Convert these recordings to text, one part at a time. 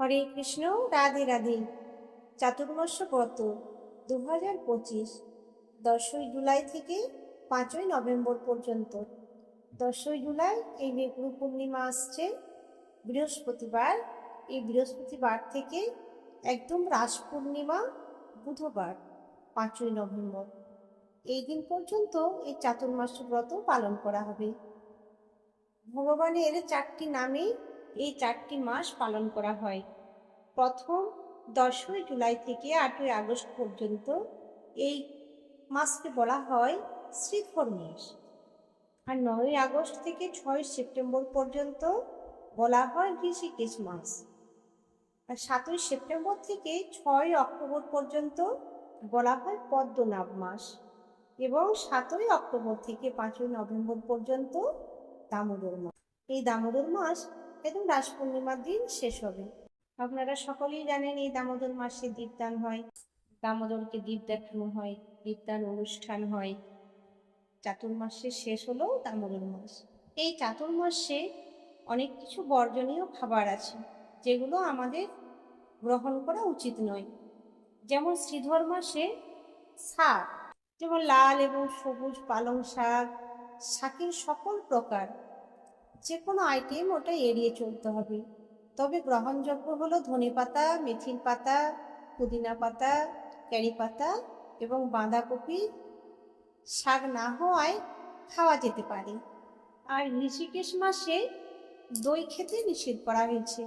হরে কৃষ্ণ, রাধে রাধে। চাতুর্মাস্য ব্রত দু হাজার পঁচিশ, দশই জুলাই থেকে পাঁচই নভেম্বর পর্যন্ত। দশই জুলাই, এই যে পূর্ণিমা আসছে। বৃহস্পতিবার, এই বৃহস্পতিবার থেকে একদম রাস পূর্ণিমা বুধবার, পাঁচই নভেম্বর। এই দিন পর্যন্ত এই চাতুর্মাস্য ব্রত পালন করা হবে। ভগবানের চারটি নামে এই চারটি মাস পালন করা হয়। প্রথম দশই জুলাই থেকে আটই আগস্ট পর্যন্ত এই মাসকে বলা হয় শ্রীধর মাস। আর নয়ই আগস্ট থেকে ছয় সেপ্টেম্বর পর্যন্ত বলা হয় ঋষিকেশ মাস। আর সাতই সেপ্টেম্বর থেকে ছয় অক্টোবর পর্যন্ত বলা হয় পদ্মনাভ মাস। এবং সাতই অক্টোবর থেকে পাঁচই নভেম্বর পর্যন্ত দামোদর মাস। এই দামোদর মাস একদম রাস পূর্ণিমার দিন শেষ হবে। আপনারা সকলেই জানেন এই দামোদর মাসে দীপদান হয়। দামোদরকে দীপ দেখানো হয়, দীপদান অনুষ্ঠান হয়। চাতুর্মাসের শেষ হলো দামোদর মাস। এই চাতুর্মাসে অনেক কিছু বর্জনীয় খাবার আছে, যেগুলো আমাদের গ্রহণ করা উচিত নয়। যেমন শ্রীধর মাসে শাক, যেমন লাল এবং সবুজ পালং শাক, শাকের সকল প্রকার যে কোনো আইটেম ওটা এড়িয়ে চলতে হবে। তবে গ্রহণযোগ্য হলো ধনে পাতা মেথির পাতা, পুদিনা পাতা, ক্যারি পাতা এবং বাঁধাকপি। শাক না হওয়ায় খাওয়া যেতে পারে। আর ঋষিকেশ মাসে দই খেতে নিষেধ করা হয়েছে।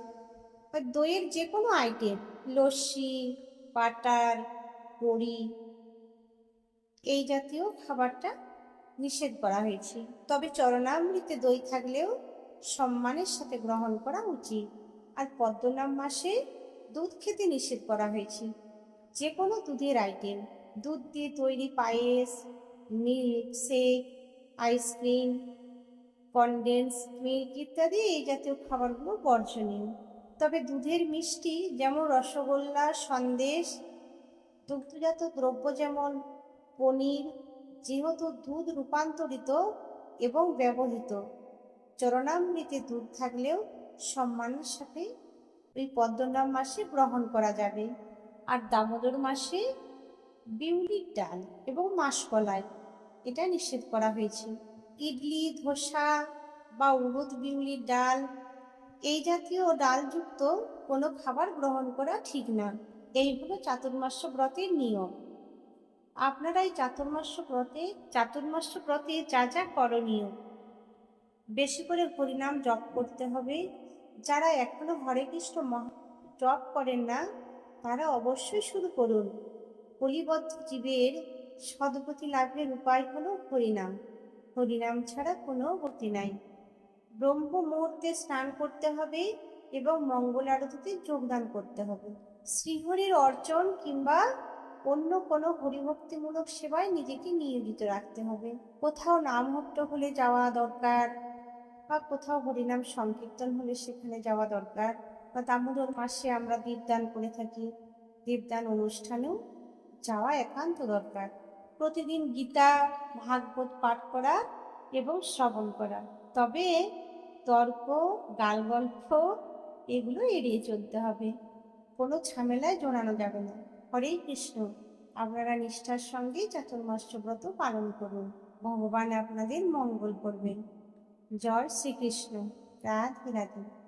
দইয়ের যে কোনো আইটেম লস্যি, বাটার, বড়ি, এই জাতীয় খাবারটা নিষেধ করা হয়েছে। তবে চরণামৃতে দই থাকলেও সম্মানের সাথে গ্রহণ করা উচিত। আর পদ্মনাম মাসে দুধ খেতে নিষেধ করা হয়েছে। যে কোনো দুধের আইটেম দুধ দিয়ে তৈরি পায়েস milk shake ice cream condense milk ইত্যাদি এই জাতীয় খাবারগুলো বর্জনীয়। তবে দুধের মিষ্টি যেমন রসগোল্লা, সন্দেশ, দুগ্ধজাত দ্রব্য যেমন পনির যেহেতু দুধ রূপান্তরিত এবং ব্যবহৃত। চরণামৃতে দুধ থাকলেও সম্মানের সাথে ওই পদ্মনাম মাসে গ্রহণ করা যাবে। আর দামোদর মাসে বিউলির ডাল এবং মাসকলাই, এটা নিষেধ করা হয়েছে। ইডলি, ধোসা বা উড়দ বিউলির ডাল, এই জাতীয় ডালযুক্ত কোনো খাবার গ্রহণ করা ঠিক না। এই হলো চাতুর্মাস্য ব্রতের নিয়ম। আপনারা এই চাতুর্মাস্য ব্রতে চাতুর্মাস্য ব্রতে যা যা করণীয়। বেশি করে হরিনাম জপ করতে হবে। যারা এখনও হরে কৃষ্ণ জপ করেন না, তারা অবশ্যই শুরু করুন। কলিবদ্ধ জীবের সদ্গতি লাভের উপায় হলো হরিনাম। হরিনাম ছাড়া কোনো গতি নাই। ব্রহ্ম মুহূর্তে স্নান করতে হবে এবং মঙ্গল আরতিতে যোগদান করতে হবে। শ্রীহরির অর্চন কিংবা অন্য কোনো হরিভক্তিমূলক সেবায় নিজেকে নিয়োজিত রাখতে হবে। কোথাও নামহট্ট হলে যাওয়া দরকার বা কোথাও হরিনাম সংকীর্তন হলে সেখানে যাওয়া দরকার বা দামোদর মাসে আমরা দীপদান করে থাকি। দীপদান অনুষ্ঠানেও যাওয়া একান্ত দরকার। প্রতিদিন গীতা, ভাগবত পাঠ করা এবং শ্রবণ করা। তবে তর্ক, গালগল্প এগুলো এড়িয়ে চলতে হবে। কোনো ঝামেলায় জড়ানো যাবে না। হরেই কৃষ্ণ। আপনারা নিষ্ঠার সঙ্গে চাতুর্মাস ব্রত পালন করুন। ভগবান আপনাদের মঙ্গল করবেন। জয় শ্রীকৃষ্ণ। রাধে রাধে।